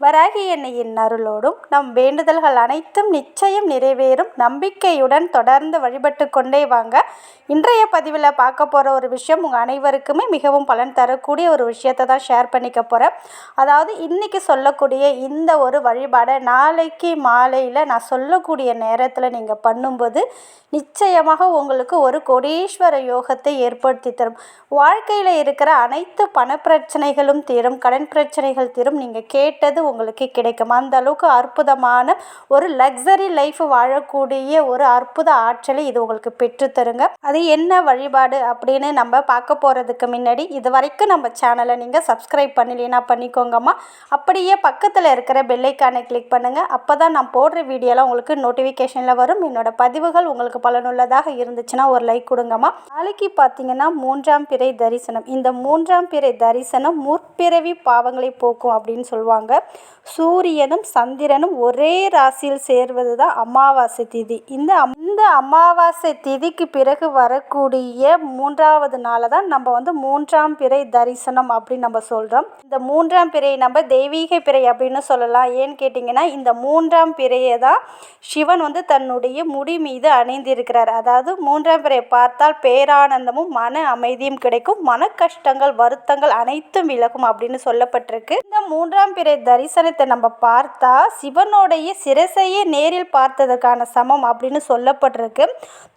வராகி எண்ணெயின் அருளோடும் நம் வேண்டுதல்கள் அனைத்தும் நிச்சயம் நிறைவேறும். நம்பிக்கையுடன் தொடர்ந்து வழிபட்டு கொண்டே வாங்க. இன்றைய பதிவில் பார்க்க போகிற ஒரு விஷயம் உங்கள் அனைவருக்குமே மிகவும் பலன் தரக்கூடிய ஒரு விஷயத்தை தான் ஷேர் பண்ணிக்க போகிறேன் அதாவது இன்றைக்கி சொல்லக்கூடிய இந்த ஒரு வழிபாடை நாளைக்கு மாலையில் நான் சொல்லக்கூடிய நேரத்தில் நீங்கள் பண்ணும்போது நிச்சயமாக உங்களுக்கு ஒரு கோடீஸ்வர யோகத்தை ஏற்படுத்தி தரும். வாழ்க்கையில் இருக்கிற அனைத்து பண பிரச்சனைகளும் தீரும் கடன் பிரச்சனைகள் தீரும். நீங்கள் கேட்டது உங்களுக்கு கிடைக்கும். அந்த அளவுக்கு அற்புதமான ஒரு லக்ஸரி லைஃப் வாழக்கூடிய ஒரு அற்புத ஆற்றலை இது உங்களுக்கு பெற்றுத்தருங்க அது என்ன வழிபாடு அப்படின்னு நம்ம பார்க்க போகிறதுக்கு முன்னாடி இது வரைக்கும் நம்ம சேனலை நீங்கள் சப்ஸ்கிரைப் பண்ணலைன்னா பண்ணிக்கோங்கம்மா. அப்படியே பக்கத்தில் இருக்கிற பெல்லைக்கானை கிளிக் பண்ணுங்கள் அப்போ தான் நான் போடுற வீடியோலாம் உங்களுக்கு நோட்டிஃபிகேஷனில் வரும். என்னோட பதிவுகள் உங்களுக்கு பலனுள்ளதாக இருந்துச்சுன்னா ஒரு லைக் கொடுங்கம்மா. நாளைக்கு பார்த்தீங்கன்னா மூன்றாம் பிறை தரிசனம். இந்த மூன்றாம் பிறை தரிசனம் முற்பிறவி பாவங்களை போக்கும் அப்படின்னு சொல்லுவாங்க. சூரியனும் சந்திரனும் ஒரே ராசியில் சேர்வது தான் அமாவாசை திதி. இந்த இந்த அமாவாசை திதிக்கு பிறகு வரக்கூடிய மூன்றாவது நாளை தான் நம்ம வந்து மூன்றாம் பிறை தரிசனம் அப்படின்னு நம்ம சொல்கிறோம் இந்த மூன்றாம் பிறை நம்ம தெய்வீக பிறை அப்படின்னு சொல்லலாம். ஏன்னு கேட்டிங்கன்னா இந்த மூன்றாம் பிறையை தான் சிவன் வந்து தன்னுடைய முடி மீது அணிந்திருக்கிறார். அதாவது மூன்றாம் பிறையை பார்த்தால் பேரானந்தமும் மன அமைதியும் கிடைக்கும். மன கஷ்டங்கள் வருத்தங்கள் அனைத்தும் விலகும் அப்படின்னு சொல்லப்பட்டிருக்கு. இந்த மூன்றாம் பிறை தரிசனம் தரிசனத்தை நம்ம பார்த்தா சிவனுடைய சிரசையே நேரில் பார்த்ததற்கான சமம் அப்படின்னு சொல்லப்பட்டிருக்கு.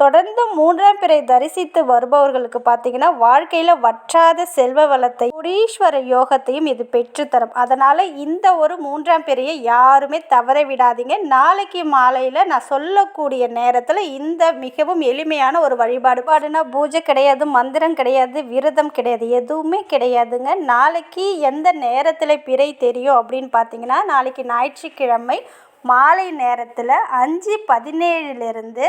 தொடர்ந்து மூன்றாம் பிறை தரிசித்து வருபவர்களுக்கு பார்த்தீங்கன்னா வாழ்க்கையில் வற்றாத செல்வ வளத்தை குரீஸ்வர யோகத்தையும் இது பெற்றுத்தரும். அதனால் இந்த ஒரு மூன்றாம் பிறையை யாருமே தவற விடாதீங்க. நாளைக்கு மாலையில் நான் சொல்லக்கூடிய நேரத்தில் இந்த மிகவும் எளிமையான ஒரு வழிபாடு. பாடுனா பூஜை கிடையாது மந்திரம் கிடையாது விரதம் கிடையாது எதுவுமே கிடையாதுங்க. நாளைக்கு எந்த நேரத்தில் பிறை தெரியும் அப்படின்னு பார்த்தீங்கன்னா நாளைக்கு ஞாயிற்றுக்கிழமை மாலை நேரத்தில் அஞ்சு பதினேழுலேருந்து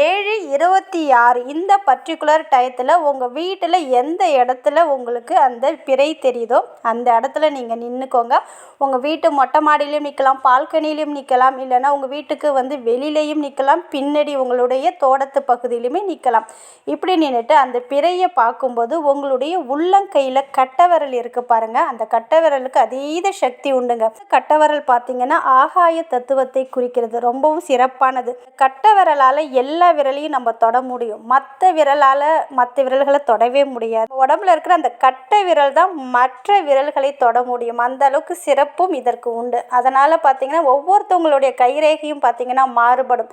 ஏழு இருபத்தி ஆறு இந்த பர்டிகுலர் டயத்தில் உங்கள் வீட்டில் எந்த இடத்துல உங்களுக்கு அந்த பிறை தெரியுதோ அந்த இடத்துல நீங்கள் நின்றுக்கோங்க உங்கள் வீட்டு மொட்டை மாடியிலையும் நிற்கலாம் பால்கனிலையும் நிற்கலாம் இல்லைன்னா உங்கள் வீட்டுக்கு வந்து வெளியிலையும் நிற்கலாம் பின்னாடி உங்களுடைய தோட்டத்து பகுதியிலுமே நிற்கலாம் இப்படி நின்றுட்டு அந்த பிறையை பார்க்கும்போது உங்களுடைய உள்ளங்கையில் கட்டவரல் இருக்குது பாருங்கள் அந்த கட்டவரலுக்கு அதீத சக்தி உண்டுங்க. கட்டவரல் பார்த்தீங்கன்னா ஆகாய தத்துவத்தை குறிக்கிறது. ரொம்பவும் சிறப்பானது. கட்டவிரலால் எல்லா விரலையும் நம்ம தொட முடியும். மற்ற விரலால் மற்ற விரல்களை தொடவே முடியாது. உடம்புல இருக்கிற அந்த கட்டை விரல் தான் மற்ற விரல்களை தொட முடியும். அந்த அளவுக்கு சிறப்பும் இதற்கு உண்டு. அதனால் பார்த்தீங்கன்னா ஒவ்வொருத்தவங்களுடைய கைரேகையும் பார்த்தீங்கன்னா மாறுபடும்.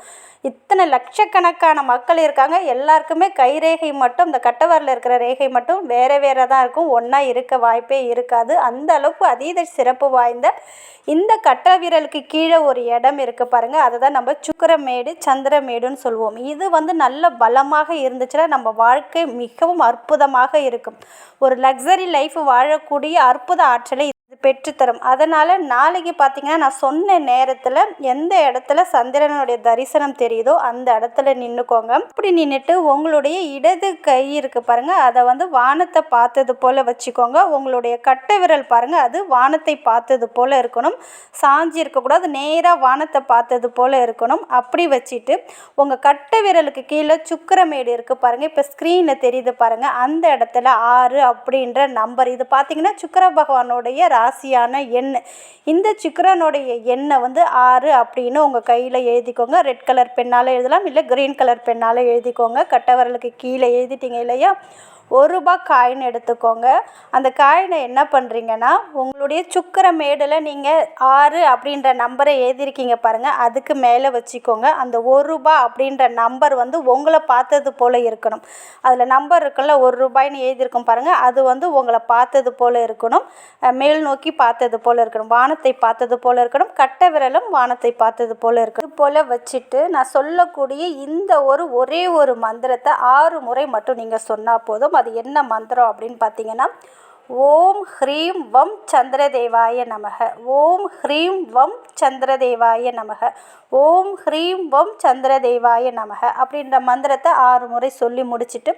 இத்தனை லட்சக்கணக்கான மக்கள் இருக்காங்க. எல்லாருக்குமே கைரேகை மட்டும் இந்த கட்டவரில் இருக்கிற ரேகை மட்டும் வேற வேற தான் இருக்கும். ஒன்றா இருக்க வாய்ப்பே இருக்காது. அந்த அளவுக்கு அதீத சிறப்பு வாய்ந்த இந்த கட்ட விரலுக்கு கீழே ஒரு இடம் இருக்கு பாருங்க. அதை தான் நம்ம சுக்கரமேடு சந்திரமேடுன்னு சொல்லுவோம் இது வந்து நல்ல பலமாக இருந்துச்சுன்னா நம்ம வாழ்க்கை மிகவும் அற்புதமாக இருக்கும். ஒரு லக்ஸரி லைஃப் வாழக்கூடிய அற்புத ஆற்றலை இது பெற்றுத்தரும். அதனால் நாளைக்கு பார்த்தீங்கன்னா நான் சொன்ன நேரத்தில் எந்த இடத்துல சந்திரனுடைய தரிசனம் தெரியுதோ அந்த இடத்துல நின்றுக்கோங்க அப்படி நின்றுட்டு உங்களுடைய இடது கை இருக்கு பாருங்கள் அதை வந்து வானத்தை பார்த்தது போல் வச்சுக்கோங்க. உங்களுடைய கட்டை விரல் பாருங்கள் அது வானத்தை பார்த்தது போல் இருக்கணும். சாஞ்சி இருக்கக்கூடாது நேராக வானத்தை பார்த்தது போல் இருக்கணும். அப்படி வச்சுட்டு உங்கள் கட்டை விரலுக்கு கீழே சுக்கிரமேடு இருக்குது பாருங்கள் இப்போ ஸ்க்ரீனில் தெரியுது பாருங்கள் அந்த இடத்துல ஆறு அப்படின்ற நம்பர் இது பார்த்தீங்கன்னா சுக்கிர பகவானுடைய ராசியான எண். இந்த சிக்கரனுடைய எண்ணை வந்து ஆறு அப்படின்னு உங்கள் கையில் எழுதிக்கோங்க. ரெட் கலர் பெண்ணால் எழுதலாம் இல்லை க்ரீன் கலர் பெண்ணால் எழுதிக்கோங்க. கட்டவரலுக்கு கீழே எழுதிட்டீங்க இல்லையா? ஒரு ரூபாய் காயின் எடுத்துக்கோங்க. அந்த காயினை என்ன பண்ணுறீங்கன்னா உங்களுடைய சுக்கர மேடில் நீங்கள் ஆறு அப்படின்ற நம்பரை எழுதியிருக்கீங்க பாருங்கள் அதுக்கு மேலே வச்சுக்கோங்க. அந்த ஒரு ரூபாய் அப்படின்ற நம்பர் வந்து உங்களை பார்த்தது போல் இருக்கணும். அதில் நம்பர் இருக்குல்ல ஒரு ரூபாய்னு எழுதியிருக்கும் பாருங்கள் அது வந்து உங்களை பார்த்தது போல் இருக்கணும். மேல் நோக்கி பார்த்தது போல் இருக்கணும். வானத்தை பார்த்தது போல் இருக்கணும். கட்டை விரலும் வானத்தை பார்த்தது போல் இருக்கணும். இது போல் வச்சுட்டு நான் சொல்லக்கூடிய இந்த ஒரு ஒரே ஒரு மந்திரத்தை ஆறு முறை மட்டும் நீங்கள் சொன்னால் போதும். அது என்ன மந்திரம் அப்படின்னு பார்த்தீங்கன்னா ஓம் ஹ்ரீம் வம் சந்திரதேவாய நமக. ஓம் ஹ்ரீம் வம் சந்திரதேவாய நமக. ஓம் ஹ்ரீம் வம் சந்திரதேவாய நமக அப்படின்ற மந்திரத்தை ஆறு முறை சொல்லி முடிச்சுட்டு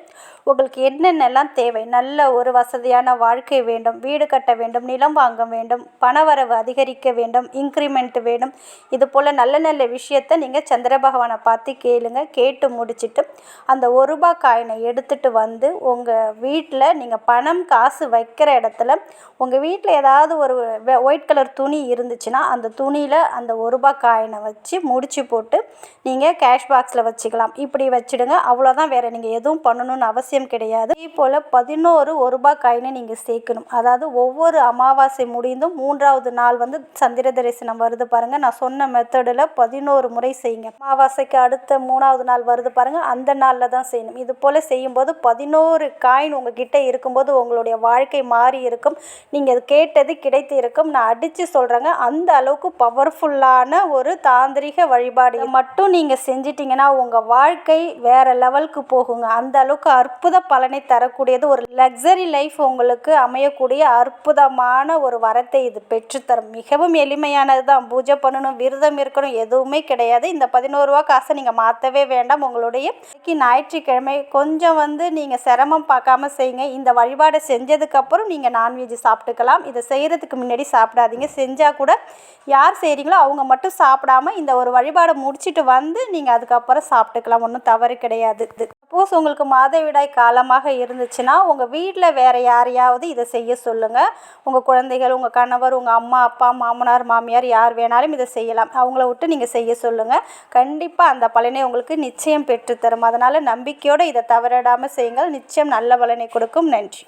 உங்களுக்கு என்னென்னலாம் தேவை நல்ல ஒரு வசதியான வாழ்க்கை வேண்டும் வீடு கட்ட வேண்டும் நிலம் வாங்க வேண்டும் பணவரவு அதிகரிக்க வேண்டும் இன்க்ரிமெண்ட் வேண்டும் இது போல் நல்ல நல்ல விஷயத்தை நீங்கள் சந்திர பகவானை பார்த்து கேளுங்க. கேட்டு முடிச்சுட்டு அந்த ஒரு ரூபாய் காயினை எடுத்துகிட்டு வந்து உங்கள் வீட்டில் நீங்கள் பணம் காசு வைக்கிற இடத்துல உங்கள் வீட்டில் ஏதாவது ஒரு ஒயிட் கலர் துணி இருந்துச்சுன்னா அந்த துணியில் அந்த ஒரு ரூபா காயினை வச்சு முடிச்சு போட்டு நீங்கள் கேஷ் பாக்ஸில் வச்சுக்கலாம். இப்படி வச்சுடுங்க. அவ்வளோதான் வேறு நீங்கள் எதுவும் பண்ணணும்னு அவசியம் கிடையாது. இதே போல் பதினோரு ஒரு ரூபா காயினை நீங்கள் சேர்க்கணும். அதாவது ஒவ்வொரு அமாவாசை முடிந்தும் மூன்றாவது நாள் வந்து சந்திர தரிசனம் வருது பாருங்கள் நான் சொன்ன மெத்தடில் பதினோரு முறை செய்யுங்க. அமாவாசைக்கு அடுத்த மூணாவது நாள் வருது பாருங்கள் அந்த நாளில் தான் செய்யணும். இது போல் செய்யும்போது பதினோரு காயின் உங்ககிட்ட இருக்கும்போது உங்களுடைய வாழ்க்கை மாறி இருக்கும். நீங்கள் அது கேட்டது கிடைத்து இருக்கும். நான் அடித்து சொல்கிறேங்க அந்த அளவுக்கு பவர்ஃபுல்லான ஒரு தாந்திரிக வழிபாடு. மட்டும் நீங்கள் செஞ்சிட்டிங்கன்னா உங்கள் வாழ்க்கை வேறு லெவலுக்கு போகுங்க. அந்த அளவுக்கு அற்புத பலனை தரக்கூடியது ஒரு லக்ஸரி லைஃப் உங்களுக்கு அமையக்கூடிய அற்புதமான ஒரு வரத்தை இது பெற்றுத்தரும். மிகவும் எளிமையானது தான் பூஜை பண்ணணும் விரதம் இருக்கணும் எதுவுமே கிடையாது. இந்த பதினோரு ரூபா காசை நீங்கள் மாற்றவே வேண்டாம். உங்களுடைய ஞாயிற்றுக்கிழமை கொஞ்சம் வந்து நீங்கள் சிரமம் பார்க்காம செய்யுங்க. இந்த வழிபாடை செஞ்சதுக்கப்புறம் நீங்கள் நான்வெஜ் சாப்பிட்டுக்கலாம். இதை செய்கிறதுக்கு முன்னாடி சாப்பிடாதீங்க. செஞ்சால் கூட யார் செய்கிறீங்களோ அவங்க மட்டும் சாப்பிடாம இந்த ஒரு வழிபாடை முடிச்சுட்டு வந்து நீங்கள் அதுக்கப்புறம் சாப்பிட்டுக்கலாம். ஒன்றும் தவறு கிடையாது. சப்போஸ் உங்களுக்கு மாதவிடாய் காலமாக இருந்துச்சுன்னா உங்கள் வீட்டில் வேறு யாரையாவது இதை செய்ய சொல்லுங்கள் உங்கள் குழந்தைகள் உங்கள் கணவர் உங்கள் அம்மா அப்பா மாமனார் மாமியார் யார் வேணாலும் இதை செய்யலாம். அவங்கள விட்டு நீங்கள் செய்ய சொல்லுங்கள் கண்டிப்பாக அந்த பலனை உங்களுக்கு நிச்சயம் பெற்றுத்தரும் அதனால் நம்பிக்கையோடு இதை தவறிடாமல் செய்யுங்கள். நிச்சயம் நல்ல பலனை கொடுக்கும். நன்றி.